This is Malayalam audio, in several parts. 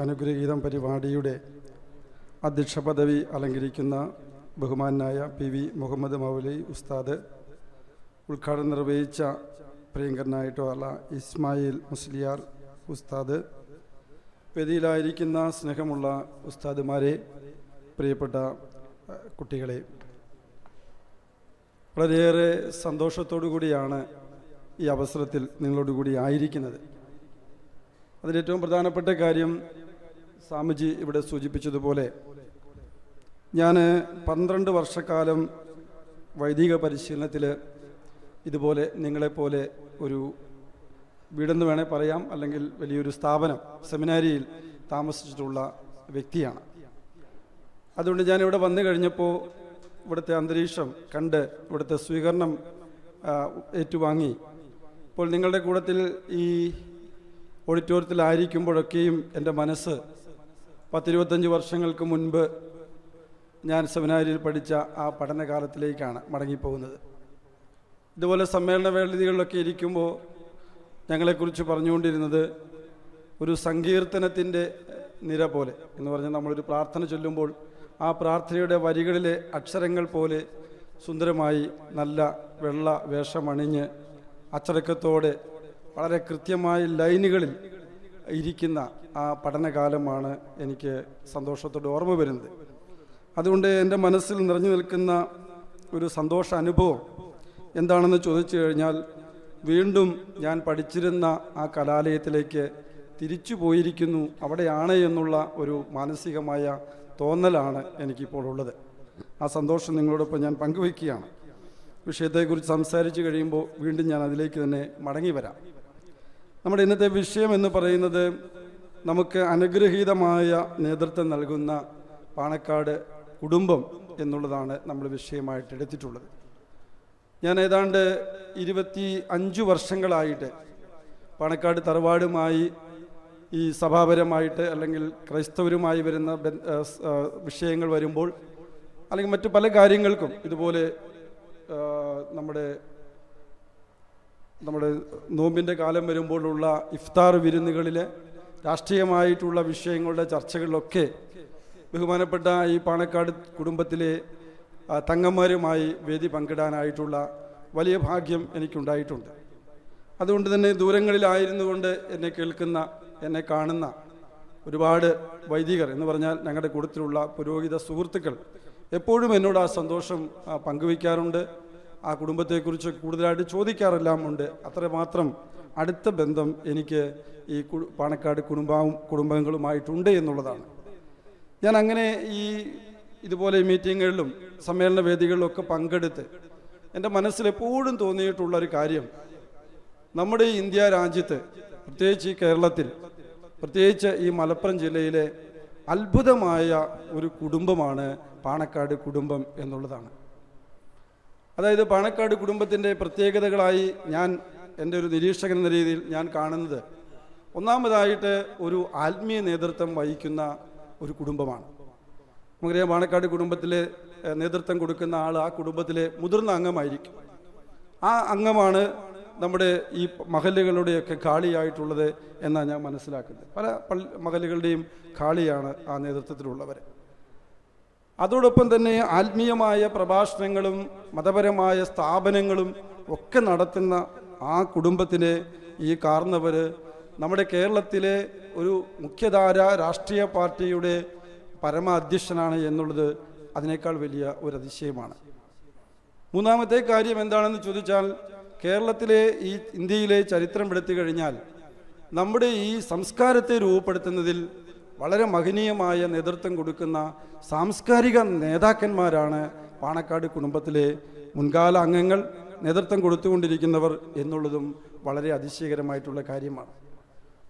അനുഗ്രഹീതം പരിപാടിയുടെ അധ്യക്ഷ പദവി അലങ്കരിക്കുന്ന ബഹുമാനായ പി വി മുഹമ്മദ് മൗലി ഉസ്താദ് ഉദ്ഘാടനം നിർവഹിച്ച പ്രിയങ്കരനായിട്ടുള്ള ഇസ്മായിൽ മുസ്ലിയാർ ഉസ്താദ് വേദിയിലായിരിക്കുന്ന സ്നേഹമുള്ള ഉസ്താദുമാരെ പ്രിയപ്പെട്ട കുട്ടികളെ. വളരെയേറെ സന്തോഷത്തോടു കൂടിയാണ് ഈ അവസരത്തിൽ നിങ്ങളോടുകൂടി ആയിരിക്കുന്നത്. അതിലേറ്റവും പ്രധാനപ്പെട്ട കാര്യം സ്വാമിജി ഇവിടെ സൂചിപ്പിച്ചതുപോലെ ഞാൻ പന്ത്രണ്ട് വർഷക്കാലം വൈദിക പരിശീലനത്തിൽ ഇതുപോലെ നിങ്ങളെപ്പോലെ ഒരു വീടെന്ന് വേണേൽ പറയാം അല്ലെങ്കിൽ വലിയൊരു സ്ഥാപനം സെമിനാരിയിൽ താമസിച്ചിട്ടുള്ള വ്യക്തിയാണ്. അതുകൊണ്ട് ഞാൻ ഇവിടെ വന്നു കഴിഞ്ഞപ്പോൾ ഇവിടുത്തെ അന്തരീക്ഷം കണ്ട് ഇവിടുത്തെ സ്വീകരണം ഏറ്റുവാങ്ങി. ഇപ്പോൾ നിങ്ങളുടെ കൂടത്തിൽ ഈ ഓഡിറ്റോറിയത്തിലായിരിക്കുമ്പോഴൊക്കെയും എന്റെ മനസ്സ് പത്തിരുപത്തഞ്ച് വർഷങ്ങൾക്ക് മുൻപ് ഞാൻ സെമിനാരിയിൽ പഠിച്ച ആ പഠനകാലത്തിലേക്കാണ് മടങ്ങിപ്പോകുന്നത്. ഇതുപോലെ സമ്മേളന വേദികളിലൊക്കെ ഇരിക്കുമ്പോൾ ഞങ്ങളെക്കുറിച്ച് പറഞ്ഞുകൊണ്ടിരുന്നത് ഒരു സങ്കീർത്തനത്തിന്റെ നിര പോലെ എന്ന് പറഞ്ഞാൽ നമ്മളൊരു പ്രാർത്ഥന ചൊല്ലുമ്പോൾ ആ പ്രാർത്ഥനയുടെ വരികളിലെ അക്ഷരങ്ങൾ പോലെ സുന്ദരമായി നല്ല വെള്ള വേഷമണിഞ്ഞ് അച്ചടക്കത്തോടെ വളരെ കൃത്യമായ ലൈനുകളിൽ ഇരിക്കുന്ന ആ പഠനകാലമാണ് എനിക്ക് സന്തോഷത്തോടെ ഓർമ്മ വരുന്നത്. അതുകൊണ്ട് എന്റെ മനസ്സിൽ നിറഞ്ഞു നിൽക്കുന്ന ഒരു സന്തോഷ അനുഭവം എന്താണെന്ന് ചോദിച്ചു കഴിഞ്ഞാൽ വീണ്ടും ഞാൻ പഠിച്ചിരുന്ന ആ കലാലയത്തിലേക്ക് തിരിച്ചു പോയിരിക്കുന്നു. അവിടെയാണ് എന്നുള്ള ഒരു മാനസികമായ തോന്നലാണ് എനിക്കിപ്പോൾ ഉള്ളത്. ആ സന്തോഷം നിങ്ങളോടൊപ്പം ഞാൻ പങ്കുവയ്ക്കുകയാണ്. വിഷയത്തെക്കുറിച്ച് സംസാരിച്ചു കഴിയുമ്പോൾ വീണ്ടും ഞാൻ അതിലേക്ക് തന്നെ മടങ്ങി വരാം. നമ്മുടെ ഇന്നത്തെ വിഷയം എന്ന് പറയുന്നത് നമുക്ക് അനുഗ്രഹീതമായ നേതൃത്വം നൽകുന്ന പാണക്കാട് കുടുംബം എന്നുള്ളതാണ് നമ്മൾ വിഷയമായിട്ട് എടുത്തിട്ടുള്ളത്. ഞാൻ ഏതാണ്ട് ഇരുപത്തി അഞ്ച് വർഷങ്ങളായിട്ട് പാണക്കാട് തറവാടുമായി ഈ സഭാപരമായിട്ട് അല്ലെങ്കിൽ ക്രൈസ്തവരുമായി വരുന്ന വിഷയങ്ങൾ വരുമ്പോൾ അല്ലെങ്കിൽ മറ്റു പല കാര്യങ്ങൾക്കും ഇതുപോലെ നമ്മുടെ നമ്മുടെ നോമ്പിന്റെ കാലം വരുമ്പോഴുള്ള ഇഫ്താർ വിരുന്നുകളിലെ രാഷ്ട്രീയമായിട്ടുള്ള വിഷയങ്ങളുടെ ചർച്ചകളിലൊക്കെ ബഹുമാനപ്പെട്ട ഈ പാണക്കാട് കുടുംബത്തിലെ തങ്ങന്മാരുമായി വേദി പങ്കിടാനായിട്ടുള്ള വലിയ ഭാഗ്യം എനിക്കുണ്ടായിട്ടുണ്ട്. അതുകൊണ്ട് തന്നെ ദൂരങ്ങളിലായിരുന്നു കൊണ്ട് എന്നെ കേൾക്കുന്ന എന്നെ കാണുന്ന ഒരുപാട് വൈദികർ എന്ന് പറഞ്ഞാൽ ഞങ്ങളുടെ കൂട്ടത്തിലുള്ള പുരോഹിത സുഹൃത്തുക്കൾ എപ്പോഴും എന്നോട് ആ സന്തോഷം പങ്കുവയ്ക്കാറുണ്ട്. ആ കുടുംബത്തെക്കുറിച്ച് കൂടുതലായിട്ട് ചോദിക്കാറെല്ലാം ഉണ്ട് അത്രമാത്രം അടുത്ത ബന്ധം എനിക്ക് ഈ പാണക്കാട് കുടുംബവും കുടുംബങ്ങളുമായിട്ടുണ്ട് എന്നുള്ളതാണ്. ഞാൻ അങ്ങനെ ഈ ഇതുപോലെ മീറ്റിങ്ങുകളിലും സമ്മേളന വേദികളിലും ഒക്കെ പങ്കെടുത്ത് എന്റെ മനസ്സിൽ എപ്പോഴും തോന്നിയിട്ടുള്ള ഒരു കാര്യം നമ്മുടെ ഇന്ത്യ രാജ്യത്ത് പ്രത്യേകിച്ച് ഈ കേരളത്തിൽ പ്രത്യേകിച്ച് ഈ മലപ്പുറം ജില്ലയിലെ അത്ഭുതമായ ഒരു കുടുംബമാണ് പാണക്കാട് കുടുംബം എന്നുള്ളതാണ്. അതായത് പാണക്കാട് കുടുംബത്തിന്റെ പ്രത്യേകതകളായി ഞാൻ എന്റെ ഒരു നിരീക്ഷകൻ എന്ന രീതിയിൽ ഞാൻ കാണുന്നത് ഒന്നാമതായിട്ട് ഒരു ആത്മീയ നേതൃത്വം വഹിക്കുന്ന ഒരു കുടുംബമാണ്. നമുക്കറിയാം പാണക്കാട് കുടുംബത്തിലെ നേതൃത്വം കൊടുക്കുന്ന ആൾ ആ കുടുംബത്തിലെ മുതിർന്ന അംഗമായിരിക്കും. ആ അംഗമാണ് നമ്മുടെ ഈ മഹലുകളുടെയൊക്കെ ഖാളിയായിട്ടുള്ളത് എന്നാണ് ഞാൻ മനസ്സിലാക്കുന്നത്. പല പള്ളി മഹലുകളുടെയും ഖാളിയാണ് ആ നേതൃത്വത്തിലുള്ളവർ അതോടൊപ്പം തന്നെ ആത്മീയമായ പ്രഭാഷണങ്ങളും മതപരമായ സ്ഥാപനങ്ങളും ഒക്കെ നടത്തുന്ന ആ കുടുംബത്തിനെ ഈ കാർന്നവർ നമ്മുടെ കേരളത്തിലെ ഒരു മുഖ്യധാര രാഷ്ട്രീയ പാർട്ടിയുടെ പരമ അധ്യക്ഷനാണ് എന്നുള്ളത് അതിനേക്കാൾ വലിയ ഒരു അതിശയമാണ് മൂന്നാമത്തെ കാര്യം എന്താണെന്ന് ചോദിച്ചാൽ കേരളത്തിലെ ഈ ഇന്ത്യയിലെ ചരിത്രം എടുത്തു കഴിഞ്ഞാൽ നമ്മുടെ ഈ സംസ്കാരത്തെ രൂപപ്പെടുത്തുന്നതിൽ വളരെ മഹനീയമായ നേതൃത്വം കൊടുക്കുന്ന സാംസ്കാരിക നേതാക്കന്മാരാണ് പാണക്കാട് കുടുംബത്തിലെ മുൻകാല അംഗങ്ങൾ. നേതൃത്വം കൊടുത്തുകൊണ്ടിരിക്കുന്നവർ എന്നുള്ളതും വളരെ അതിശയകരമായിട്ടുള്ള കാര്യമാണ്.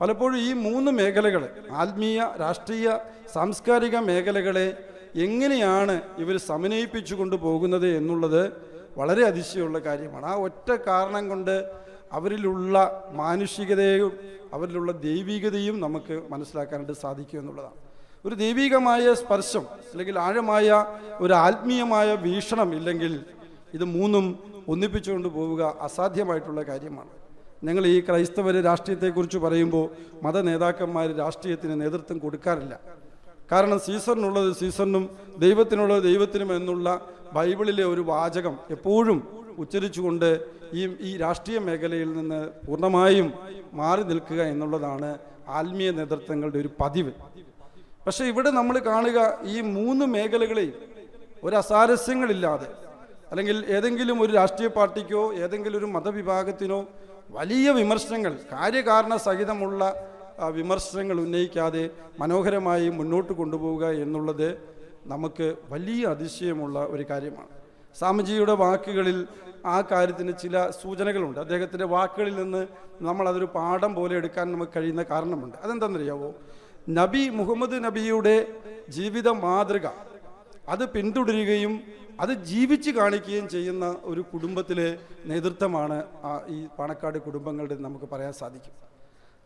പലപ്പോഴും ഈ മൂന്ന് മേഖലകൾ ആത്മീയ രാഷ്ട്രീയ സാംസ്കാരിക മേഖലകളെ എങ്ങനെയാണ് ഇവർ സമന്വയിപ്പിച്ചു കൊണ്ടുപോകുന്നത് എന്നുള്ളത് വളരെ അതിശയമുള്ള കാര്യമാണ്. ആ ഒറ്റ കാരണം കൊണ്ട് അവരിലുള്ള മാനുഷികതയും അവരിലുള്ള ദൈവികതയും നമുക്ക് മനസ്സിലാക്കാനായിട്ട് സാധിക്കും എന്നുള്ളതാണ്. ഒരു ദൈവികമായ സ്പർശം അല്ലെങ്കിൽ ആഴമായ ഒരു ആത്മീയമായ വീക്ഷണം ഇല്ലെങ്കിൽ ഇത് മൂന്നും ഒന്നിപ്പിച്ചുകൊണ്ട് പോവുക അസാധ്യമായിട്ടുള്ള കാര്യമാണ്. ഞങ്ങൾ ഈ ക്രൈസ്തവർ രാഷ്ട്രീയത്തെക്കുറിച്ച് പറയുമ്പോൾ മത നേതാക്കന്മാർ രാഷ്ട്രീയത്തിന് നേതൃത്വം കൊടുക്കാറില്ല. കാരണം സീസറിനുള്ളത് സീസറിനും ദൈവത്തിനുള്ളത് ദൈവത്തിനും എന്നുള്ള ബൈബിളിലെ ഒരു വാചകം എപ്പോഴും ഉച്ചരിച്ചുകൊണ്ട് ഈ ഈ രാഷ്ട്രീയ മേഖലയിൽ നിന്ന് പൂർണമായും മാറി നിൽക്കുക എന്നുള്ളതാണ് ആത്മീയ നേതൃത്വങ്ങളുടെ ഒരു പതിവ്. പക്ഷെ ഇവിടെ നമ്മൾ കാണുക ഈ മൂന്ന് മേഖലകളെയും ഒരു അസാരസ്യങ്ങളില്ലാതെ അല്ലെങ്കിൽ ഏതെങ്കിലും ഒരു രാഷ്ട്രീയ പാർട്ടിക്കോ ഏതെങ്കിലും ഒരു മതവിഭാഗത്തിനോ വലിയ വിമർശനങ്ങൾ കാര്യകാരണ സഹിതമുള്ള വിമർശനങ്ങൾ ഉന്നയിക്കാതെ മനോഹരമായി മുന്നോട്ട് കൊണ്ടുപോവുക എന്നുള്ളത് നമുക്ക് വലിയ അതിശയമുള്ള ഒരു കാര്യമാണ്. സ്വാമിജിയുടെ വാക്കുകളിൽ ആ കാര്യത്തിന് ചില സൂചനകളുണ്ട്. അദ്ദേഹത്തിന്റെ വാക്കുകളിൽ നിന്ന് നമ്മൾ അതൊരു പാഠം പോലെ എടുക്കാൻ നമുക്ക് കഴിയുന്ന കാരണമുണ്ട്. അതെന്താണെന്നറിയാവോ? നബി മുഹമ്മദ് നബിയുടെ ജീവിത മാതൃക അത് പിന്തുടരുകയും അത് ജീവിച്ച് കാണിക്കുകയും ചെയ്യുന്ന ഒരു കുടുംബത്തിലെ നേതൃത്വമാണ് ഈ പാണക്കാട് കുടുംബങ്ങളുടെ നമുക്ക് പറയാൻ സാധിക്കും.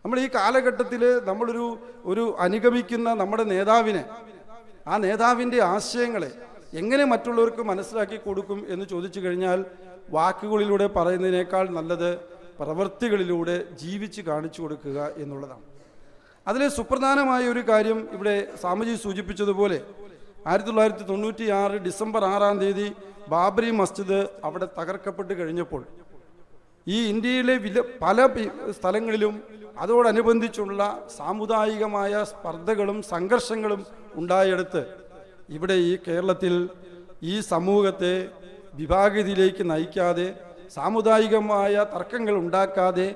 നമ്മൾ ഈ കാലഘട്ടത്തിൽ നമ്മളൊരു ഒരു അനുഗമിക്കുന്ന നമ്മുടെ നേതാവിനെ ആ നേതാവിന്റെ ആശയങ്ങളെ എങ്ങനെ മറ്റുള്ളവർക്ക് മനസ്സിലാക്കി കൊടുക്കും എന്ന് ചോദിച്ചു കഴിഞ്ഞാൽ വാക്കുകളിലൂടെ പറയുന്നതിനേക്കാൾ നല്ലത് പ്രവൃത്തികളിലൂടെ ജീവിച്ച് കാണിച്ചു കൊടുക്കുക എന്നുള്ളതാണ്. അതിൽ സുപ്രധാനമായ ഒരു കാര്യം ഇവിടെ സ്വാമിജി സൂചിപ്പിച്ചതുപോലെ ആയിരത്തി തൊള്ളായിരത്തി തൊണ്ണൂറ്റി ആറ് ഡിസംബർ ആറാം തീയതി ബാബറി മസ്ജിദ് അവിടെ തകർക്കപ്പെട്ട് കഴിഞ്ഞപ്പോൾ ഈ ഇന്ത്യയിലെ വില പല സ്ഥലങ്ങളിലും അതോടനുബന്ധിച്ചുള്ള സാമുദായികമായ സ്പർദ്ധകളും സംഘർഷങ്ങളും ഉണ്ടായെടുത്ത് ഇവിടെ ഈ കേരളത്തിൽ ഈ സമൂഹത്തെ വിഭാഗതിയിലേക്ക് നയിക്കാതെ സാമുദായികമായ തർക്കങ്ങൾ ഉണ്ടാക്കാതെ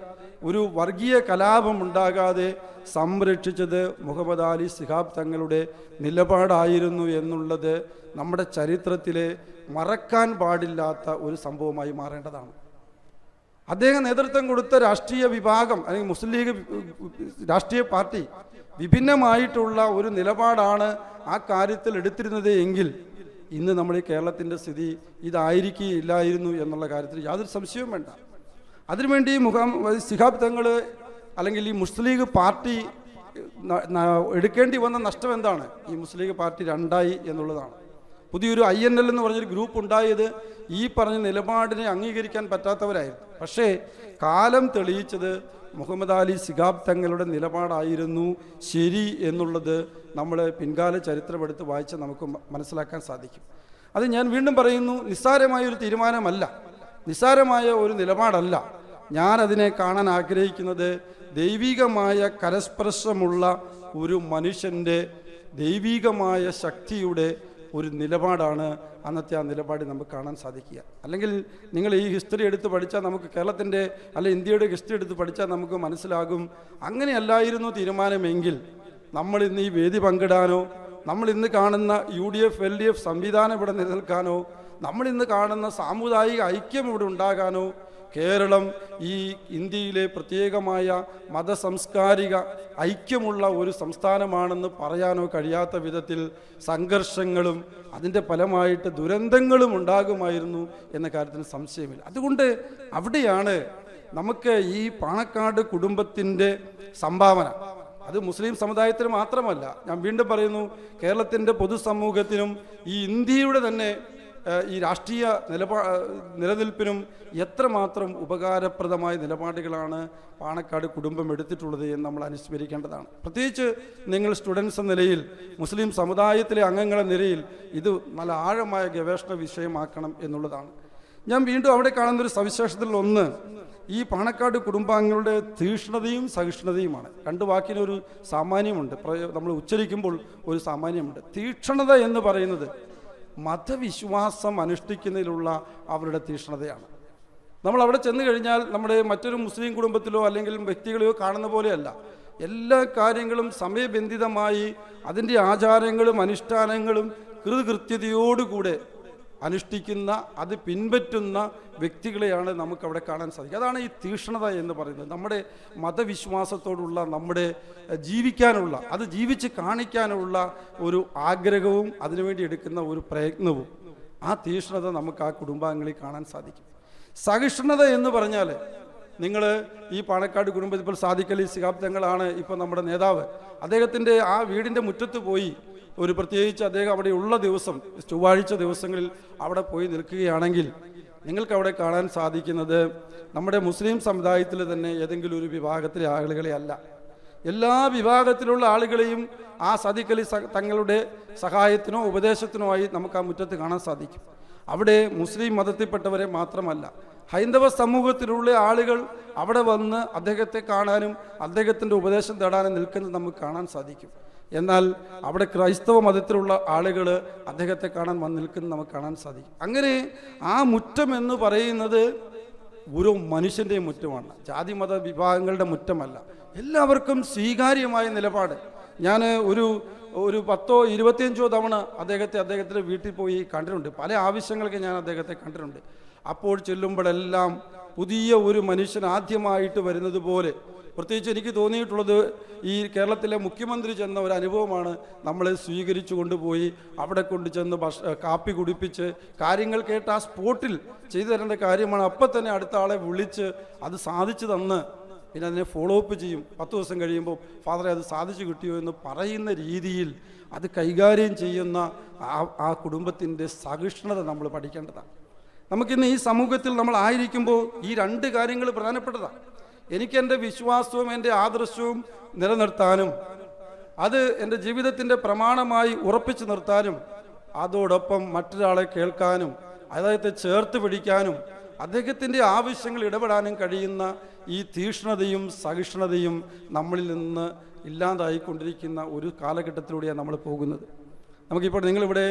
ഒരു വർഗീയ കലാപം ഉണ്ടാകാതെ സംരക്ഷിച്ചത് മുഹമ്മദ് അലി സിഹാബ് തങ്ങളുടെ നിലപാടായിരുന്നു എന്നുള്ളത് നമ്മുടെ ചരിത്രത്തിലെ മറക്കാൻ പാടില്ലാത്ത ഒരു സംഭവമായി മാറേണ്ടതാണ്. അദ്ദേഹം നേതൃത്വം കൊടുത്ത രാഷ്ട്രീയ വിഭാഗം അല്ലെങ്കിൽ മുസ്ലിം ലീഗ് രാഷ്ട്രീയ പാർട്ടി വിഭിന്നമായിട്ടുള്ള ഒരു നിലപാടാണ് ആ കാര്യത്തിൽ എടുത്തിരുന്നത് എങ്കിൽ ഇന്ന് നമ്മൾ ഈ കേരളത്തിന്റെ സ്ഥിതി ഇതായിരിക്കില്ലായിരുന്നു എന്നുള്ള കാര്യത്തിൽ യാതൊരു സംശയവും വേണ്ട. അതിനുവേണ്ടി മുഖം സിഹാബ് തങ്ങൾ അല്ലെങ്കിൽ ഈ മുസ്ലിം ലീഗ് പാർട്ടി എടുക്കേണ്ടി വന്ന നഷ്ടം എന്താണ്? ഈ മുസ്ലിം ലീഗ് പാർട്ടി രണ്ടായി എന്നുള്ളതാണ്. പുതിയൊരു ഐ എൻ എൽ എന്ന് പറഞ്ഞൊരു ഗ്രൂപ്പ് ഉണ്ടായത് ഈ പറഞ്ഞ നിലപാടിനെ അംഗീകരിക്കാൻ പറ്റാത്തവരായിരുന്നു. പക്ഷേ കാലം തെളിയിച്ചത് മുഹമ്മദ് അലി സിഗാബ് തങ്ങളുടെ നിലപാടായിരുന്നു ശരി എന്നുള്ളത് നമ്മൾ പിൻകാല ചരിത്രമെടുത്ത് വായിച്ച് നമുക്ക് മനസ്സിലാക്കാൻ സാധിക്കും. അത് ഞാൻ വീണ്ടും പറയുന്നു നിസ്സാരമായ ഒരു തീരുമാനമല്ല. നിസ്സാരമായ ഒരു നിലപാടല്ല. ഞാൻ അതിനെ കാണാൻ ആഗ്രഹിക്കുന്നത് ദൈവികമായ കരസ്പർശമുള്ള ഒരു മനുഷ്യന്റെ ദൈവികമായ ശക്തിയുടെ ഒരു നിലപാടാണ് അന്നത്തെ ആ നിലപാട് നമുക്ക് കാണാൻ സാധിക്കുക. അല്ലെങ്കിൽ നിങ്ങൾ ഈ ഹിസ്റ്ററി എടുത്ത് പഠിച്ചാൽ നമുക്ക് കേരളത്തിന്റെ അല്ല ഇന്ത്യയുടെ ഹിസ്റ്ററി എടുത്ത് പഠിച്ചാൽ നമുക്ക് മനസ്സിലാകും. അങ്ങനെയല്ലായിരുന്നു തീരുമാനമെങ്കിൽ നമ്മൾ ഇന്ന് ഈ വേദി പങ്കിടാനോ നമ്മൾ ഇന്ന് കാണുന്ന U D F L D F സംവിധാനം ഇവിടെ നിലനിൽക്കാനോ നമ്മൾ ഇന്ന് കാണുന്ന സാമുദായിക ഐക്യം ഇവിടെ ഉണ്ടാകാനോ കേരളം ഈ ഇന്ത്യയിലെ പ്രത്യേകമായ മതസംസ്കാരിക ഐക്യമുള്ള ഒരു സംസ്ഥാനമാണെന്ന് പറയാനോ കഴിയാത്ത വിധത്തിൽ സംഘർഷങ്ങളും അതിന്റെ ഫലമായിട്ട് ദുരന്തങ്ങളും ഉണ്ടാകുമായിരുന്നു എന്ന കാര്യത്തിന് സംശയമില്ല. അതുകൊണ്ട് അവിടെയാണ് നമുക്ക് ഈ പാണക്കാട് കുടുംബത്തിന്റെ സംഭാവന. അത് മുസ്ലിം സമുദായത്തിന് മാത്രമല്ല ഞാൻ വീണ്ടും പറയുന്നു കേരളത്തിന്റെ പൊതുസമൂഹത്തിനും ഈ ഇന്ത്യയുടെ തന്നെ ഈ രാഷ്ട്രീയ നിലപാ നിലനിൽപ്പിനും എത്രമാത്രം ഉപകാരപ്രദമായ നിലപാടുകളാണ് പാണക്കാട് കുടുംബം എടുത്തിട്ടുള്ളത് എന്ന് നമ്മൾ അനുസ്മരിക്കേണ്ടതാണ്. പ്രത്യേകിച്ച് നിങ്ങൾ സ്റ്റുഡൻസ് എന്ന നിലയിൽ മുസ്ലിം സമുദായത്തിലെ അംഗങ്ങളെ നിലയിൽ ഇത് നല്ല ആഴമായ ഗവേഷണ വിഷയമാക്കണം എന്നുള്ളതാണ്. ഞാൻ വീണ്ടും അവിടെ കാണുന്നൊരു സവിശേഷതയിൽ ഒന്ന് ഈ പാണക്കാട് കുടുംബാംഗങ്ങളുടെ തീഷ്ണതയും സഹിഷ്ണുതയുമാണ്. രണ്ട് വാക്കിനൊരു സാമാന്യമുണ്ട്. നമ്മൾ ഉച്ചരിക്കുമ്പോൾ ഒരു സാമാന്യമുണ്ട്. തീക്ഷണത എന്ന് പറയുന്നത് മതവിശ്വാസം അനുഷ്ഠിക്കുന്നതിലുള്ള അവരുടെ തീഷ്ണതയാണ്. നമ്മൾ അവിടെ ചെന്ന് കഴിഞ്ഞാൽ നമ്മുടെ മറ്റൊരു മുസ്ലിം കുടുംബത്തിലോ അല്ലെങ്കിൽ വ്യക്തികളെയോ കാണുന്ന പോലെയല്ല. എല്ലാ കാര്യങ്ങളും സമയബന്ധിതമായി അതിന്റെ ആചാരങ്ങളും അനുഷ്ഠാനങ്ങളും കൃതകൃത്യതയോടുകൂടെ അനുഷ്ഠിക്കുന്ന അത് പിൻപറ്റുന്ന വ്യക്തികളെയാണ് നമുക്കവിടെ കാണാൻ സാധിക്കുക. അതാണ് ഈ തീക്ഷ്ണത എന്ന് പറയുന്നത്. നമ്മുടെ മതവിശ്വാസത്തോടുള്ള നമ്മുടെ ജീവിക്കാനുള്ള അത് ജീവിച്ച് കാണിക്കാനുള്ള ഒരു ആഗ്രഹവും അതിനുവേണ്ടി എടുക്കുന്ന ഒരു പ്രയത്നവും ആ തീക്ഷ്ണത നമുക്ക് ആ കുടുംബാംഗങ്ങളിൽ കാണാൻ സാധിക്കും. സഹിഷ്ണുത എന്ന് പറഞ്ഞാൽ നിങ്ങൾ ഈ പാണക്കാട് കുടുംബത്തിൽ ഇപ്പോൾ സിഹാബ് തങ്ങളാണ് ഇപ്പോൾ നമ്മുടെ നേതാവ്. അദ്ദേഹത്തിന്റെ ആ വീടിന്റെ മുറ്റത്ത് പോയി ഒരു പ്രത്യേകിച്ച് അദ്ദേഹം അവിടെ ഉള്ള ദിവസം ചൊവ്വാഴ്ച ദിവസങ്ങളിൽ അവിടെ പോയി നിൽക്കുകയാണെങ്കിൽ നിങ്ങൾക്ക് അവിടെ കാണാൻ സാധിക്കുന്നത് നമ്മുടെ മുസ്ലിം സമുദായത്തിൽ തന്നെ ഏതെങ്കിലും ഒരു വിഭാഗത്തിലെ ആളുകളെ അല്ല. എല്ലാ വിഭാഗത്തിലുള്ള ആളുകളെയും ആ സദിക്കലി തങ്ങളുടെ സഹായത്തിനോ ഉപദേശത്തിനോ ആയി നമുക്ക് ആ മുറ്റത്ത് കാണാൻ സാധിക്കും. അവിടെ മുസ്ലിം മതത്തിൽപ്പെട്ടവരെ മാത്രമല്ല ഹൈന്ദവ സമൂഹത്തിലുള്ള ആളുകൾ അവിടെ വന്ന് അദ്ദേഹത്തെ കാണാനും അദ്ദേഹത്തിന്റെ ഉപദേശം തേടാനും നിൽക്കുന്നത് നമുക്ക് കാണാൻ സാധിക്കും. എന്നാൽ അവിടെ ക്രൈസ്തവ മതത്തിലുള്ള ആളുകൾ അദ്ദേഹത്തെ കാണാൻ വന്ന് നിൽക്കുന്നത് നമുക്ക് കാണാൻ സാധിക്കും. അങ്ങനെ ആ മുറ്റം എന്ന് പറയുന്നത് ഒരു മനുഷ്യന്റെയും മുറ്റമാണ്. ജാതി മത വിഭാഗങ്ങളുടെ മുറ്റമല്ല. എല്ലാവർക്കും സ്വീകാര്യമായ നിലപാട്. ഞാൻ ഒരു ഒരു പത്തോ ഇരുപത്തിയഞ്ചോ തവണ അദ്ദേഹത്തെ അദ്ദേഹത്തിന്റെ വീട്ടിൽ പോയി കണ്ടിട്ടുണ്ട്. പല ആവശ്യങ്ങൾക്ക് ഞാൻ അദ്ദേഹത്തെ കണ്ടിട്ടുണ്ട്. അപ്പോൾ ചെല്ലുമ്പോഴെല്ലാം പുതിയ ഒരു മനുഷ്യൻ ആദ്യമായിട്ട് വരുന്നത് പോലെ പ്രത്യേകിച്ച് എനിക്ക് തോന്നിയിട്ടുള്ളത് ഈ കേരളത്തിലെ മുഖ്യമന്ത്രി ചെന്ന ഒരു അനുഭവമാണ് നമ്മളെ സ്വീകരിച്ചു കൊണ്ടുപോയി അവിടെ കൊണ്ട് ചെന്ന് ഭക്ഷ കാപ്പി കുടിപ്പിച്ച് കാര്യങ്ങൾ കേട്ട് ആ സ്പോട്ടിൽ ചെയ്തു തരേണ്ട കാര്യമാണ്. അപ്പം തന്നെ അടുത്ത ആളെ വിളിച്ച് അത് സാധിച്ചു തന്ന്. പിന്നെ അതിനെ ഫോളോ അപ്പ് ചെയ്യും. പത്ത് ദിവസം കഴിയുമ്പോൾ ഫാദറെ അത് സാധിച്ചു കിട്ടിയോ? എന്ന് പറയുന്ന രീതിയിൽ അത് കൈകാര്യം ചെയ്യുന്ന ആ ആ കുടുംബത്തിന്റെ സഹിഷ്ണുത നമ്മൾ പഠിക്കേണ്ടതാണ്. നമുക്കിന്ന് ഈ സമൂഹത്തിൽ നമ്മൾ ആയിരിക്കുമ്പോൾ ഈ രണ്ട് കാര്യങ്ങൾ പ്രധാനപ്പെട്ടതാണ്. എനിക്ക് എന്റെ വിശ്വാസവും എന്റെ ആദർശവും നിലനിർത്താനും അത് എന്റെ ജീവിതത്തിന്റെ പ്രമാണമായി ഉറപ്പിച്ചു നിർത്താനും അതോടൊപ്പം മറ്റൊരാളെ കേൾക്കാനും അദ്ദേഹത്തെ ചേർത്ത് പിടിക്കാനും അദ്ദേഹത്തിന്റെ ആവശ്യങ്ങൾ ഇടപെടാനും കഴിയുന്ന ഈ തീഷ്ണതയും സഹിഷ്ണുതയും നമ്മളിൽ നിന്ന് ഇല്ലാതായിക്കൊണ്ടിരിക്കുന്ന ഒരു കാലഘട്ടത്തിലൂടെയാണ് നമ്മൾ പോകുന്നത്. നമുക്കിപ്പോൾ നിങ്ങളിവിടെ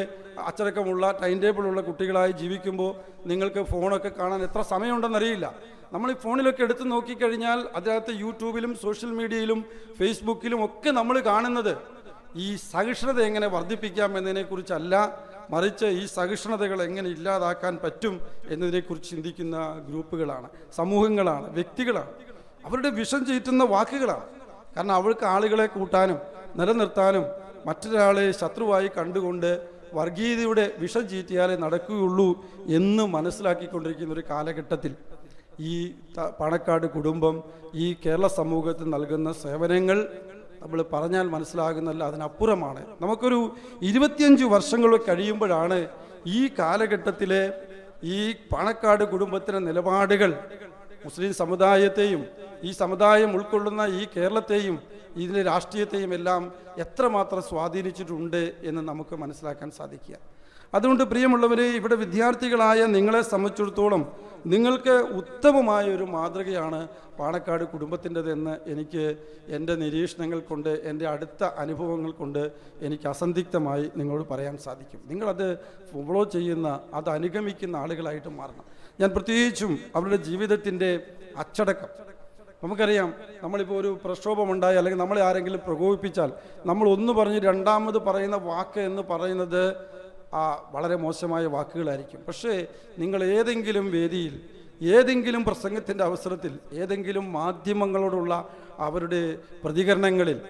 അച്ചടക്കമുള്ള ടൈം ടേബിളുള്ള കുട്ടികളായി ജീവിക്കുമ്പോൾ നിങ്ങൾക്ക് ഫോണൊക്കെ കാണാൻ എത്ര സമയമുണ്ടെന്നറിയില്ല. നമ്മൾ ഈ ഫോണിലൊക്കെ എടുത്ത് നോക്കിക്കഴിഞ്ഞാൽ അതിനകത്ത് യൂട്യൂബിലും സോഷ്യൽ മീഡിയയിലും ഫേസ്ബുക്കിലും ഒക്കെ നമ്മൾ കാണുന്നത് ഈ സഹിഷ്ണുത എങ്ങനെ വർദ്ധിപ്പിക്കാം എന്നതിനെക്കുറിച്ചല്ല മറിച്ച് ഈ സഹിഷ്ണുതകൾ എങ്ങനെ ഇല്ലാതാക്കാൻ പറ്റും എന്നതിനെക്കുറിച്ച് ചിന്തിക്കുന്ന ഗ്രൂപ്പുകളാണ് സമൂഹങ്ങളാണ് വ്യക്തികളാണ്. അവരുടെ വിഷം ചീറ്റുന്ന വാക്കുകളാണ്. കാരണം അവൾക്ക് ആളുകളെ കൂട്ടാനും നിലനിർത്താനും മറ്റൊരാളെ ശത്രുവായി കണ്ടുകൊണ്ട് വർഗീയതയുടെ വിഷം ചീറ്റിയാലേ നടക്കുകയുള്ളൂ എന്ന് മനസ്സിലാക്കിക്കൊണ്ടിരിക്കുന്ന ഒരു കാലഘട്ടത്തിൽ. ഈ പാണക്കാട് കുടുംബം ഈ കേരള സമൂഹത്തിൽ നൽകുന്ന സേവനങ്ങൾ നമ്മൾ പറഞ്ഞാൽ മനസ്സിലാകുന്നല്ല അതിനപ്പുറമാണ്. നമുക്കൊരു ഇരുപത്തിയഞ്ച് വർഷങ്ങൾ കഴിയുമ്പോഴാണ് ഈ കാലഘട്ടത്തിലെ ഈ പാണക്കാട് കുടുംബത്തിന്റെ നിലപാടുകൾ മുസ്ലിം സമുദായത്തെയും ഈ സമുദായം ഉൾക്കൊള്ളുന്ന ഈ കേരളത്തെയും ഇതിന്റെ രാഷ്ട്രീയത്തെയും എല്ലാം എത്രമാത്രം സ്വാധീനിച്ചിട്ടുണ്ട് എന്ന് നമുക്ക് മനസ്സിലാക്കാൻ സാധിക്കുക. അതുകൊണ്ട് പ്രിയമുള്ളവരെ ഇവിടെ വിദ്യാർത്ഥികളായ നിങ്ങളെ സംബന്ധിച്ചിടത്തോളം നിങ്ങൾക്ക് ഉത്തമമായ ഒരു മാതൃകയാണ് പാണക്കാട് കുടുംബത്തിന്റെതെന്ന് എനിക്ക് എന്റെ നിരീക്ഷണങ്ങൾ കൊണ്ട് എന്റെ അടുത്ത അനുഭവങ്ങൾ കൊണ്ട് എനിക്ക് അസന്ധിഗ്ധമായി നിങ്ങളോട് പറയാൻ സാധിക്കും. നിങ്ങളത് ഫോളോ ചെയ്യുന്ന അത് അനുഗമിക്കുന്ന ആളുകളായിട്ട് മാറണം. ഞാൻ പ്രത്യേകിച്ചും അവരുടെ ജീവിതത്തിന്റെ അച്ചടക്കം. നമുക്കറിയാം നമ്മളിപ്പോൾ ഒരു പ്രക്ഷോഭമുണ്ടായി അല്ലെങ്കിൽ നമ്മളെ ആരെങ്കിലും പ്രകോപിപ്പിച്ചാൽ നമ്മൾ ഒന്ന് പറഞ്ഞ് രണ്ടാമത് പറയുന്ന വാക്ക് എന്ന് പറയുന്നത് ആ വളരെ മോശമായ വാക്കുകളായിരിക്കും. പക്ഷേ നിങ്ങൾ ഏതെങ്കിലും വേദിയിൽ ഏതെങ്കിലും പ്രസംഗത്തിന്റെ അവസരത്തിൽ ഏതെങ്കിലും മാധ്യമങ്ങളോടുള്ള അവരുടെ പ്രതികരണങ്ങളിൽ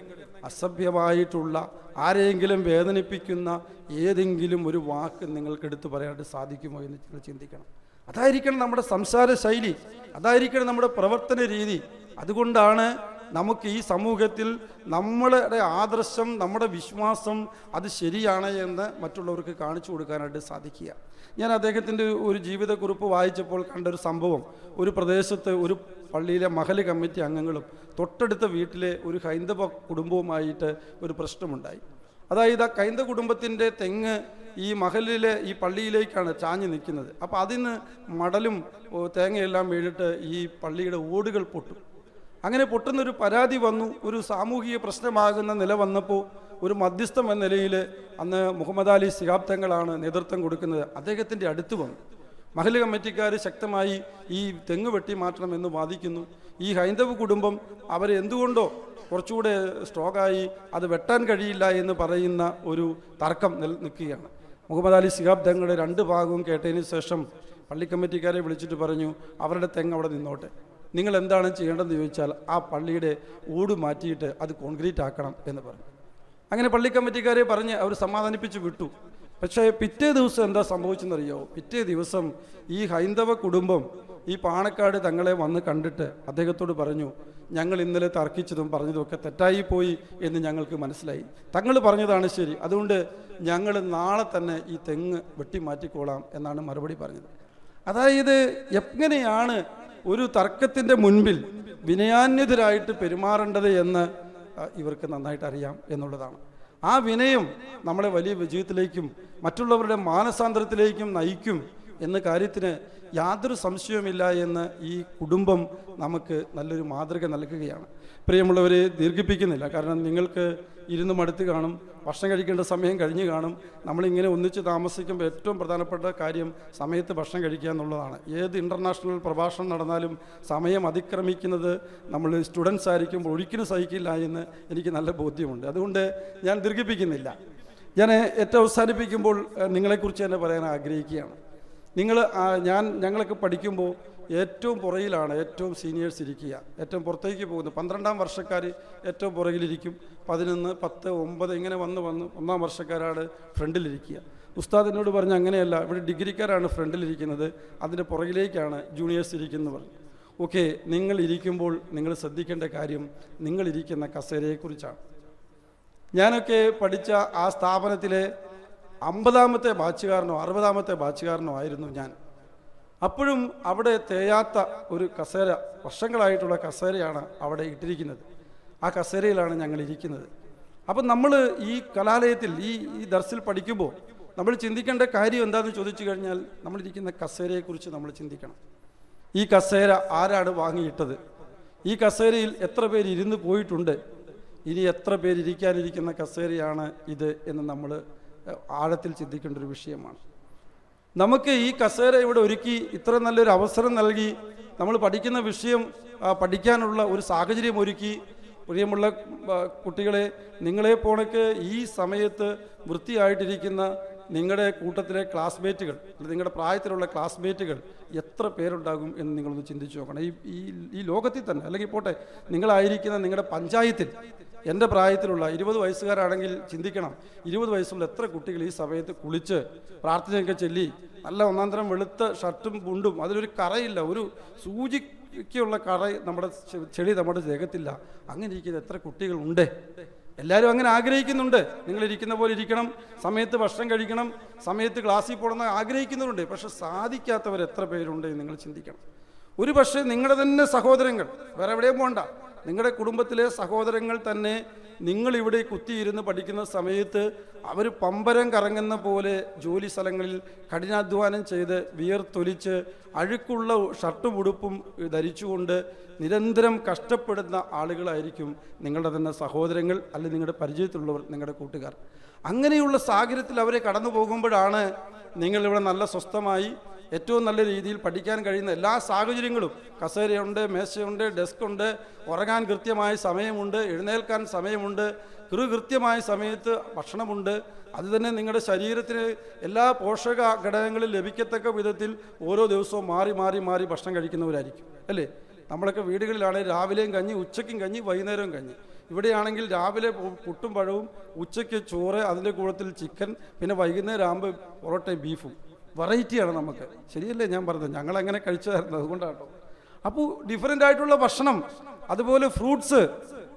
അസഭ്യമായിട്ടുള്ള ആരെയെങ്കിലും വേദനിപ്പിക്കുന്ന ഏതെങ്കിലും ഒരു വാക്ക് നിങ്ങൾക്ക് എടുത്തു പറയാനായിട്ട് സാധിക്കുമോ എന്ന് നിങ്ങൾ ചിന്തിക്കണം. അതായിരിക്കണം നമ്മുടെ സംസാര ശൈലി അതായിരിക്കണം നമ്മുടെ പ്രവർത്തന രീതി. അതുകൊണ്ടാണ് നമുക്ക് ഈ സമൂഹത്തിൽ നമ്മളുടെ ആദർശം നമ്മുടെ വിശ്വാസം അത് ശരിയാണ് എന്ന് മറ്റുള്ളവർക്ക് കാണിച്ചു കൊടുക്കാനായിട്ട് സാധിക്കുക. ഞാൻ അദ്ദേഹത്തിന്റെ ഒരു ജീവിതക്കുറിപ്പ് വായിച്ചപ്പോൾ കണ്ട ഒരു സംഭവം. ഒരു പ്രദേശത്ത് ഒരു പള്ളിയിലെ മഹൽ കമ്മിറ്റി അംഗങ്ങളും തൊട്ടടുത്ത വീട്ടിലെ ഒരു ഹൈന്ദവ കുടുംബവുമായിട്ട് ഒരു പ്രശ്നമുണ്ടായി. അതായത് ആ കൈന്ത കുടുംബത്തിന്റെ തെങ്ങ് ഈ മഹലിലെ ഈ പള്ളിയിലേക്കാണ് ചാഞ്ഞു നിൽക്കുന്നത്. അപ്പോൾ അതിന് മടലും തേങ്ങയെല്ലാം വീണിട്ട് ഈ പള്ളിയുടെ ഓടുകൾ പൊട്ടും. അങ്ങനെ പൊട്ടുന്നൊരു പരാതി വന്നു ഒരു സാമൂഹിക പ്രശ്നമാകുന്ന നില വന്നപ്പോൾ ഒരു മധ്യസ്ഥം എന്ന നിലയിൽ അന്ന് മുഹമ്മദ് അലി ശിഹാബ് നേതൃത്വം കൊടുക്കുന്നത്. അദ്ദേഹത്തിന്റെ അടുത്ത് വന്നു. മഹൽ കമ്മിറ്റിക്കാർ ശക്തമായി ഈ തെങ്ങ് വെട്ടി മാറ്റണമെന്ന് വാദിക്കുന്നു. ഈ ഹൈന്ദവ കുടുംബം അവർ എന്തുകൊണ്ടോ കുറച്ചുകൂടെ സ്ട്രോങ്ങായി അത് വെട്ടാൻ കഴിയില്ല എന്ന് പറയുന്ന ഒരു തർക്കം നില നിൽക്കുകയാണ്. മുഹമ്മദ് അലി ശിഹാബ് രണ്ട് ഭാഗവും കേട്ടതിന് ശേഷം പള്ളി കമ്മിറ്റിക്കാരെ വിളിച്ചിട്ട് പറഞ്ഞു അവരുടെ തെങ്ങ് അവിടെ നിന്നോട്ടെ. നിങ്ങൾ എന്താണ് ചെയ്യേണ്ടതെന്ന് ചോദിച്ചാൽ ആ പള്ളിയുടെ ഊട് മാറ്റിയിട്ട് അത് കോൺക്രീറ്റ് ആക്കണം എന്ന് പറഞ്ഞു. അങ്ങനെ പള്ളി കമ്മിറ്റിക്കാരെ പറഞ്ഞ് അവർ സമാധാനിപ്പിച്ച് വിട്ടു. പക്ഷേ പിറ്റേ ദിവസം എന്താ സംഭവിച്ചെന്നറിയോ? പിറ്റേ ദിവസം ഈ ഹൈന്ദവ കുടുംബം ഈ പാണക്കാട് തങ്ങളെ വന്ന് കണ്ടിട്ട് അദ്ദേഹത്തോട് പറഞ്ഞു ഞങ്ങൾ ഇന്നലെ തർക്കിച്ചതും പറഞ്ഞതും ഒക്കെ തെറ്റായി പോയി എന്ന് ഞങ്ങൾക്ക് മനസ്സിലായി. തങ്ങൾ പറഞ്ഞതാണ് ശരി. അതുകൊണ്ട് ഞങ്ങൾ നാളെ തന്നെ ഈ തെങ്ങ് വെട്ടിമാറ്റിക്കോളാം എന്നാണ് മറുപടി പറഞ്ഞത്. അതായത് എങ്ങനെയാണ് ഒരു തർക്കത്തിന്റെ മുൻപിൽ വിനയാന്യതരായിട്ട് പെരുമാറേണ്ടത് എന്ന് ഇവർക്ക് നന്നായിട്ട് അറിയാം എന്നുള്ളതാണ്. ആ വിനയം നമ്മളെ വലിയ വിജയത്തിലേക്കും മറ്റുള്ളവരുടെ മാനസാന്തരത്തിലേക്കും നയിക്കും എന്ന കാര്യത്തിന് യാതൊരു സംശയവുമില്ല എന്ന് ഈ കുടുംബം നമുക്ക് നല്ലൊരു മാതൃക നൽകുകയാണ്. പ്രിയമുള്ളവരെ ദീർഘിപ്പിക്കുന്നില്ല. കാരണം നിങ്ങൾക്ക് ഇരുന്ന് മടുത്ത് കാണും. ഭക്ഷണം കഴിക്കേണ്ട സമയം കഴിഞ്ഞ് കാണും. നമ്മളിങ്ങനെ ഒന്നിച്ച് താമസിക്കുമ്പോൾ ഏറ്റവും പ്രധാനപ്പെട്ട കാര്യം സമയത്ത് ഭക്ഷണം കഴിക്കുക എന്നുള്ളതാണ്. ഏത് ഇന്റർനാഷണൽ പ്രഭാഷണം നടന്നാലും സമയം അതിക്രമിക്കുന്നത് നമ്മൾ സ്റ്റുഡൻസ് ആയിരിക്കുമ്പോൾ ഒരിക്കലും സഹിക്കില്ല എന്ന് എനിക്ക് നല്ല ബോധ്യമുണ്ട്. അതുകൊണ്ട് ഞാൻ ദീർഘിപ്പിക്കുന്നില്ല. ഞാൻ ഏറ്റവും അവസാനിപ്പിക്കുമ്പോൾ നിങ്ങളെക്കുറിച്ച് തന്നെ പറയാൻ ആഗ്രഹിക്കുകയാണ്. നിങ്ങൾ ഞാൻ ഞങ്ങളൊക്കെ പഠിക്കുമ്പോൾ ഏറ്റവും പുറയിലാണ് ഏറ്റവും സീനിയേഴ്സ് ഇരിക്കുക. ഏറ്റവും പുറത്തേക്ക് പോകുന്നത് പന്ത്രണ്ടാം വർഷക്കാർ ഏറ്റവും പുറകിലിരിക്കും. പതിനൊന്ന് പത്ത് ഒമ്പത് ഇങ്ങനെ വന്ന് വന്ന് ഒന്നാം വർഷക്കാരാണ് ഫ്രണ്ടിലിരിക്കുക. ഉസ്താദിനോട് പറഞ്ഞ് അങ്ങനെയല്ല ഇവിടെ ഡിഗ്രിക്കാരാണ് ഫ്രണ്ടിലിരിക്കുന്നത് അതിന്റെ പുറകിലേക്കാണ് ജൂനിയേഴ്സ് ഇരിക്കുന്നത് പറഞ്ഞു. ഓക്കെ നിങ്ങൾ ഇരിക്കുമ്പോൾ നിങ്ങൾ ശ്രദ്ധിക്കേണ്ട കാര്യം നിങ്ങളിരിക്കുന്ന കസേരയെക്കുറിച്ചാണ്. ഞാനൊക്കെ പഠിച്ച ആ സ്ഥാപനത്തിലെ അമ്പതാമത്തെ ബാച്ചുകാരനോ അറുപതാമത്തെ ബാച്ചുകാരനോ ആയിരുന്നു ഞാൻ. അപ്പോഴും അവിടെ തേയാത്ത ഒരു കസേര വർഷങ്ങളായിട്ടുള്ള കസേരയാണ് അവിടെ ഇട്ടിരിക്കുന്നത്. ആ കസേരയിലാണ് ഞങ്ങൾ ഇരിക്കുന്നത് അപ്പം നമ്മൾ ഈ കലാലയത്തിൽ ഈ ഈ ദർസിൽ പഠിക്കുമ്പോൾ നമ്മൾ ചിന്തിക്കേണ്ട കാര്യം എന്താണെന്ന് ചോദിച്ചു കഴിഞ്ഞാൽ നമ്മളിരിക്കുന്ന കസേരയെക്കുറിച്ച് നമ്മൾ ചിന്തിക്കണം. ഈ കസേര ആരാണ് വാങ്ങിയിട്ടത്? ഈ കസേരയിൽ എത്ര പേര് ഇരുന്ന് പോയിട്ടുണ്ട്? ഇനി എത്ര പേര് ഇരിക്കാനിരിക്കുന്ന കസേരയാണ് ഇത് എന്ന് നമ്മൾ ആഴത്തിൽ ചിന്തിക്കേണ്ട ഒരു വിഷയമാണ്. നമുക്ക് ഈ കസേര ഇവിടെ ഒരുക്കി ഇത്ര നല്ലൊരു അവസരം നൽകി നമ്മൾ പഠിക്കുന്ന വിഷയം പഠിക്കാനുള്ള ഒരു സാഹചര്യം ഒരുക്കി പ്രിയമുള്ള കുട്ടികളെ നിങ്ങളെ പോണക്ക് ഈ സമയത്ത് വൃത്തിയായിട്ടിരിക്കുന്ന നിങ്ങളുടെ കൂട്ടത്തിലെ ക്ലാസ്മേറ്റുകൾ അല്ലെങ്കിൽ നിങ്ങളുടെ പ്രായത്തിലുള്ള ക്ലാസ്മേറ്റുകൾ എത്ര പേരുണ്ടാകും എന്ന് നിങ്ങളൊന്ന് ചിന്തിച്ചു നോക്കണം. ഈ ഈ ഈ ലോകത്തിൽ തന്നെ അല്ലെങ്കിൽ പോട്ടെ നിങ്ങളായിരിക്കുന്ന നിങ്ങളുടെ പഞ്ചായത്തിൽ എന്റെ പ്രായത്തിലുള്ള ഇരുപത് വയസ്സുകാരാണെങ്കിൽ ചിന്തിക്കണം ഇരുപത് വയസ്സുള്ള എത്ര കുട്ടികൾ ഈ സമയത്ത് കുളിച്ച് പ്രാർത്ഥനയൊക്കെ ചൊല്ലി നല്ല ഒന്നാന്തരം വെളുത്ത ഷർട്ടും മുണ്ടും അതിലൊരു കറയില്ല ഒരു സൂചിക്കുള്ള കറ നമ്മുടെ ചെളി നമ്മുടെ ദേഹത്തില്ല. അങ്ങനെ ഇരിക്കുന്ന എത്ര കുട്ടികളുണ്ട്? എല്ലാവരും അങ്ങനെ ആഗ്രഹിക്കുന്നുണ്ട്. നിങ്ങൾ ഇരിക്കുന്ന പോലെ ഇരിക്കണം. സമയത്ത് ഭക്ഷണം കഴിക്കണം. സമയത്ത് ക്ലാസ്സിൽ പോകണം ആഗ്രഹിക്കുന്നവരുണ്ട്. പക്ഷെ സാധിക്കാത്തവർ എത്ര പേരുണ്ട് എന്ന് നിങ്ങൾ ചിന്തിക്കണം. ഒരു പക്ഷേ നിങ്ങളുടെ തന്നെ സഹോദരങ്ങൾ വേറെ എവിടെയും പോകണ്ട നിങ്ങളുടെ കുടുംബത്തിലെ സഹോദരങ്ങൾ തന്നെ നിങ്ങൾ ഇവിടെ കുത്തിയിരുന്ന് പഠിക്കുന്ന സമയത്ത് അവർ പമ്പരം കറങ്ങുന്ന പോലെ ജോലി സ്ഥലങ്ങളിൽ കഠിനാധ്വാനം ചെയ്ത് വിയർത്തൊലിച്ച് അഴുക്കുള്ള ഷർട്ടും ഉടുപ്പും ധരിച്ചുകൊണ്ട് നിരന്തരം കഷ്ടപ്പെടുന്ന ആളുകളായിരിക്കും നിങ്ങളുടെ തന്നെ സഹോദരങ്ങൾ അല്ലെങ്കിൽ നിങ്ങളുടെ പരിചയത്തിലുള്ളവർ നിങ്ങളുടെ കൂട്ടുകാർ. അങ്ങനെയുള്ള സാഹചര്യത്തിൽ അവരെ കടന്നു പോകുമ്പോഴാണ് നിങ്ങളിവിടെ നല്ല സ്വസ്ഥമായി ഏറ്റവും നല്ല രീതിയിൽ പഠിക്കാൻ കഴിയുന്ന എല്ലാ സാഹചര്യങ്ങളും. കസേരയുണ്ട് മേശയുണ്ട് ഡെസ്കുണ്ട് ഉറങ്ങാൻ കൃത്യമായ സമയമുണ്ട് എഴുന്നേൽക്കാൻ സമയമുണ്ട് കൃ കൃത്യമായ സമയത്ത് ഭക്ഷണമുണ്ട്. അതുതന്നെ നിങ്ങളുടെ ശരീരത്തിന് എല്ലാ പോഷക ഘടകങ്ങളും ലഭിക്കത്തക്ക വിധത്തിൽ ഓരോ ദിവസവും മാറി മാറി മാറി ഭക്ഷണം കഴിക്കുന്നവരായിരിക്കും. അല്ലേ? നമ്മളൊക്കെ വീടുകളിലാണെങ്കിൽ രാവിലെയും കഞ്ഞി ഉച്ചയ്ക്കും കഞ്ഞി വൈകുന്നേരവും കഞ്ഞി ഇവിടെയാണെങ്കിൽ രാവിലെ പുട്ടും പഴവും ഉച്ചയ്ക്ക് ചോറ് അതിന്റെ കൂടത്തിൽ ചിക്കൻ പിന്നെ വൈകുന്നേരം ആകുമ്പോൾ പൊറോട്ടയും ബീഫും. വെറൈറ്റിയാണ് നമുക്ക്. ശരിയല്ലേ ഞാൻ പറഞ്ഞത്? ഞങ്ങൾ അങ്ങനെ കഴിച്ചതായിരുന്നു അതുകൊണ്ടാണ് കേട്ടോ അപ്പോൾ ഡിഫറെന്റ് ആയിട്ടുള്ള ഭക്ഷണം അതുപോലെ ഫ്രൂട്ട്സ്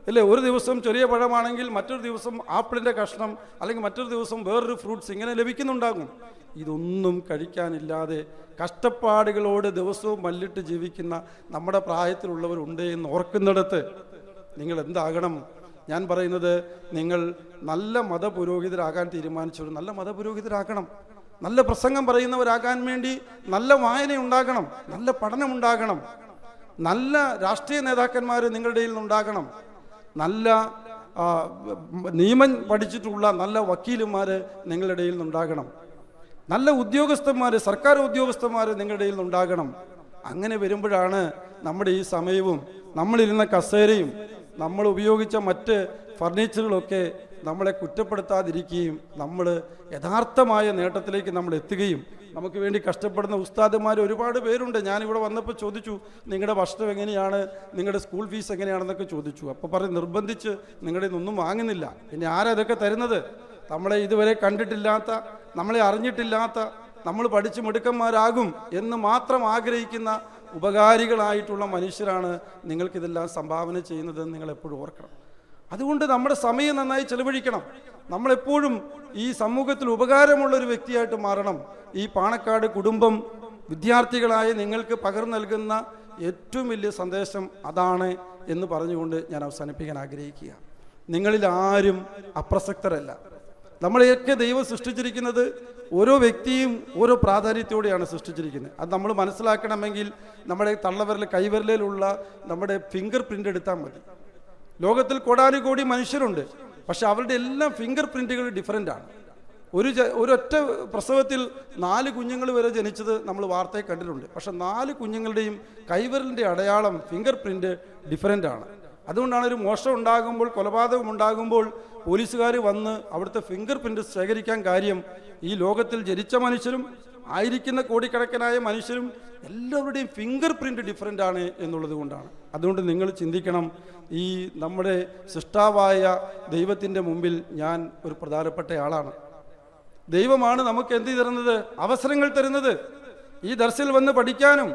അല്ലേ ഒരു ദിവസം ചെറിയ പഴമാണെങ്കിൽ മറ്റൊരു ദിവസം ആപ്പിളിന്റെ കഷ്ണം അല്ലെങ്കിൽ മറ്റൊരു ദിവസം വേറൊരു ഫ്രൂട്ട്സ് ഇങ്ങനെ ലഭിക്കുന്നുണ്ടാകും. ഇതൊന്നും കഴിക്കാനില്ലാതെ കഷ്ടപ്പാടുകളോട് ദിവസവും മല്ലിട്ട് ജീവിക്കുന്ന നമ്മുടെ പ്രായത്തിലുള്ളവരുണ്ട് എന്ന് ഓർക്കുന്നിടത്ത് നിങ്ങൾ എന്താകണം? ഞാൻ പറയുന്നത് നിങ്ങൾ നല്ല മതപുരോഹിതരാകാൻ തീരുമാനിച്ചവർ നല്ല മതപുരോഹിതരാകണം. നല്ല പ്രസംഗം പറയുന്നവരാകാൻ വേണ്ടി നല്ല വായന ഉണ്ടാകണം നല്ല പഠനം ഉണ്ടാകണം നല്ല രാഷ്ട്രീയ നേതാക്കന്മാർ നിങ്ങളുടെ ഇടയിൽ നിന്നുണ്ടാകണം നല്ല നിയമം പഠിച്ചിട്ടുള്ള നല്ല വക്കീലുമാർ നിങ്ങളുടെ ഇടയിൽ നിന്നുണ്ടാകണം നല്ല ഉദ്യോഗസ്ഥന്മാർ സർക്കാർ ഉദ്യോഗസ്ഥന്മാർ നിങ്ങളുടെ ഇടയിൽ നിന്നുണ്ടാകണം. അങ്ങനെ വരുമ്പോഴാണ് നമ്മുടെ ഈ സമയവും നമ്മളിരുന്ന കസേരയും നമ്മൾ ഉപയോഗിച്ച മറ്റ് ഫർണിച്ചറുകളൊക്കെ നമ്മളെ കുറ്റപ്പെടുത്താതിരിക്കുകയും നമ്മൾ യഥാർത്ഥമായ നേട്ടത്തിലേക്ക് നമ്മൾ എത്തുകയും നമുക്ക് വേണ്ടി കഷ്ടപ്പെടുന്ന ഉസ്താദുമാർ ഒരുപാട് പേരുണ്ട്. ഞാനിവിടെ വന്നപ്പോൾ ചോദിച്ചു നിങ്ങളുടെ ഭക്ഷണം എങ്ങനെയാണ്? നിങ്ങളുടെ സ്കൂൾ ഫീസ് എങ്ങനെയാണെന്നൊക്കെ ചോദിച്ചു. അപ്പോൾ പറഞ്ഞ് നിർബന്ധിച്ച് നിങ്ങളുടെ ഇന്നൊന്നും വാങ്ങുന്നില്ല. പിന്നെ ആരാ ഇതൊക്കെ തരുന്നത്? നമ്മളെ ഇതുവരെ കണ്ടിട്ടില്ലാത്ത നമ്മളെ അറിഞ്ഞിട്ടില്ലാത്ത നമ്മൾ പഠിച്ച് മിടുക്കന്മാരാകും എന്ന് മാത്രം ആഗ്രഹിക്കുന്ന ഉപകാരികളായിട്ടുള്ള മനുഷ്യരാണ് നിങ്ങൾക്കിതെല്ലാം സംഭാവന ചെയ്യുന്നതെന്ന് നിങ്ങൾ എപ്പോഴും ഓർക്കണം. അതുകൊണ്ട് നമ്മുടെ സമയം നന്നായി ചെലവഴിക്കണം. നമ്മളെപ്പോഴും ഈ സമൂഹത്തിൽ ഉപകാരമുള്ള ഒരു വ്യക്തിയായിട്ട് മാറണം. ഈ പാണക്കാട് കുടുംബം വിദ്യാർത്ഥികളായ നിങ്ങൾക്ക് പകർന്നു നൽകുന്ന ഏറ്റവും വലിയ സന്ദേശം അതാണ് എന്ന് പറഞ്ഞുകൊണ്ട് ഞാൻ അവസാനിപ്പിക്കാൻ ആഗ്രഹിക്കുക. നിങ്ങളിൽ ആരും അപ്രസക്തരല്ല. നമ്മളെയൊക്കെ ദൈവം സൃഷ്ടിച്ചിരിക്കുന്നത് ഓരോ വ്യക്തിയും ഓരോ പ്രാധാന്യത്തോടെയാണ് സൃഷ്ടിച്ചിരിക്കുന്നത്. അത് നമ്മൾ മനസ്സിലാക്കണമെങ്കിൽ നമ്മുടെ തള്ളവിരൽ കൈവിരലിലുള്ള നമ്മുടെ ഫിംഗർ പ്രിന്റ് എടുത്താൽ മതി. ലോകത്തിൽ കോടാനുകോടി മനുഷ്യരുണ്ട്. പക്ഷെ അവരുടെ എല്ലാം ഫിംഗർ പ്രിന്റുകൾ ഡിഫറന്റ് ആണ്. ഒരു ജ ഒരൊറ്റ പ്രസവത്തിൽ നാല് കുഞ്ഞുങ്ങൾ വരെ ജനിച്ചത് നമ്മൾ വാർത്തയിൽ കണ്ടിട്ടുണ്ട്. പക്ഷെ നാല് കുഞ്ഞുങ്ങളുടെയും കൈവിരലിന്റെ അടയാളം ഫിംഗർ പ്രിന്റ് ഡിഫറന്റ് ആണ്. അതുകൊണ്ടാണ് ഒരു മോഷണം ഉണ്ടാകുമ്പോൾ കൊലപാതകം ഉണ്ടാകുമ്പോൾ പോലീസുകാർ വന്ന് അവിടുത്തെ ഫിംഗർ പ്രിന്റ് ശേഖരിക്കാൻ കാര്യം ഈ ലോകത്തിൽ ജനിച്ച മനുഷ്യരും ആയിരിക്കുന്ന കോടിക്കണക്കിനായ മനുഷ്യരും എല്ലാവരുടെയും ഫിംഗർ പ്രിന്റ് ഡിഫറെന്റ് ആണ് എന്നുള്ളത് കൊണ്ടാണ്. അതുകൊണ്ട് നിങ്ങൾ ചിന്തിക്കണം ഈ നമ്മുടെ സൃഷ്ടാവായ ദൈവത്തിന്റെ മുമ്പിൽ ഞാൻ ഒരു പ്രധാനപ്പെട്ട ആളാണ്. ദൈവമാണ് നമുക്ക് എന്ത് തരുന്നത്? അവസരങ്ങൾ തരുന്നത്. ഈ ദർശയിൽ വന്ന് പഠിക്കാനും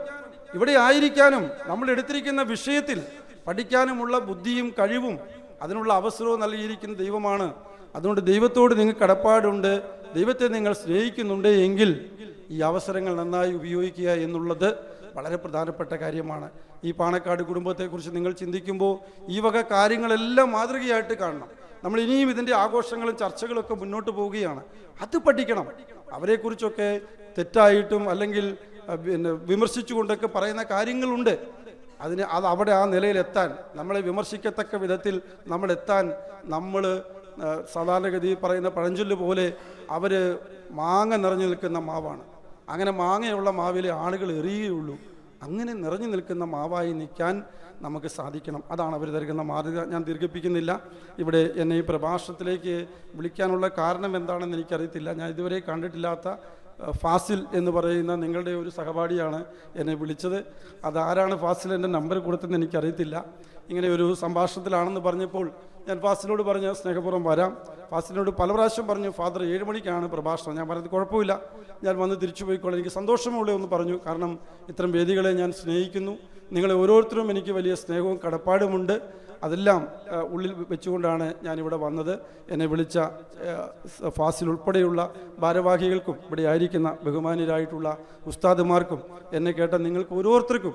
ഇവിടെ ആയിരിക്കാനും നമ്മൾ എടുത്തിരിക്കുന്ന വിഷയത്തിൽ പഠിക്കാനുമുള്ള ബുദ്ധിയും കഴിവും അതിനുള്ള അവസരവും നൽകിയിരിക്കുന്ന ദൈവമാണ്. അതുകൊണ്ട് ദൈവത്തോട് നിങ്ങൾക്ക് കടപ്പാടുണ്ട്. ദൈവത്തെ നിങ്ങൾ സ്നേഹിക്കുന്നുണ്ട് എങ്കിൽ ഈ അവസരങ്ങൾ നന്നായി ഉപയോഗിക്കുക എന്നുള്ളത് വളരെ പ്രധാനപ്പെട്ട കാര്യമാണ്. ഈ പാണക്കാട് കുടുംബത്തെക്കുറിച്ച് നിങ്ങൾ ചിന്തിക്കുമ്പോൾ ഈ വക കാര്യങ്ങളെല്ലാം മാതൃകയായിട്ട് കാണണം. നമ്മൾ ഇനിയും ഇതിന്റെ ആഘോഷങ്ങളും ചർച്ചകളൊക്കെ മുന്നോട്ട് പോവുകയാണ്. അത് പഠിക്കണം. അവരെക്കുറിച്ചൊക്കെ തെറ്റായിട്ടും അല്ലെങ്കിൽ പിന്നെ വിമർശിച്ചുകൊണ്ടൊക്കെ പറയുന്ന കാര്യങ്ങളുണ്ട്. അതിന് അത് അവിടെ ആ നിലയിലെത്താൻ നമ്മളെ വിമർശിക്കത്തക്ക വിധത്തിൽ നമ്മൾ എത്താൻ നമ്മൾ സാധാരണഗതി പറയുന്ന പഴഞ്ചൊല്ല് പോലെ അവർ മാങ്ങ നിറഞ്ഞു നിൽക്കുന്ന മാവാണ്. അങ്ങനെ മാങ്ങയുള്ള മാവിലെ ആളുകൾ എറിയുകയുള്ളൂ. അങ്ങനെ നിറഞ്ഞു നിൽക്കുന്ന മാവായി നിൽക്കാൻ നമുക്ക് സാധിക്കണം. അതാണ് അവർ തരുന്ന മാതൃക. ഞാൻ ദീർഘിപ്പിക്കുന്നില്ല. ഇവിടെ എന്നെ ഈ പ്രഭാഷണത്തിലേക്ക് വിളിക്കാനുള്ള കാരണം എന്താണെന്ന് എനിക്കറിയത്തില്ല. ഞാൻ ഇതുവരെ കണ്ടിട്ടില്ലാത്ത ഫാസിൽ എന്ന് പറയുന്ന നിങ്ങളുടെ ഒരു സഹപാഠിയാണ് എന്നെ വിളിച്ചത്. അതാരാണ് ഫാസിൽ? എന്റെ നമ്പർ കൊടുത്തതെന്ന് എനിക്കറിയത്തില്ല. ഇങ്ങനെ ഒരു സംഭാഷണത്തിലാണെന്ന് പറഞ്ഞപ്പോൾ ഞാൻ ഫാസിലോട് പറഞ്ഞ് സ്നേഹപൂർവം വരാം. ഫാസിലിനോട് പല പ്രാവശ്യം പറഞ്ഞു ഫാദർ ഏഴ് മണിക്കാണ് പ്രഭാഷണം. ഞാൻ പറഞ്ഞത് കുഴപ്പമില്ല. ഞാൻ വന്ന് തിരിച്ചു പോയിക്കോളാം. എനിക്ക് സന്തോഷമുള്ളൂ എന്ന് പറഞ്ഞു. കാരണം ഇത്തരം വേദികളെ ഞാൻ സ്നേഹിക്കുന്നു. നിങ്ങളെ ഓരോരുത്തരും എനിക്ക് വലിയ സ്നേഹവും കടപ്പാടുമുണ്ട് അതെല്ലാം ഉള്ളിൽ വെച്ചുകൊണ്ടാണ് ഞാനിവിടെ വന്നത്. എന്നെ വിളിച്ച ഫാസിൽ ഉൾപ്പെടെയുള്ള ഭാരവാഹികൾക്കും ഇവിടെ ആയിരിക്കുന്ന ബഹുമാനരായിട്ടുള്ള ഉസ്താദുമാർക്കും എന്നെ കേട്ട നിങ്ങൾക്ക് ഓരോരുത്തർക്കും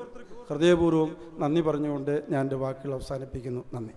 ഹൃദയപൂർവം നന്ദി പറഞ്ഞുകൊണ്ട് ഞാൻ എന്റെ വാക്കുകൾ അവസാനിപ്പിക്കുന്നു. നന്ദി.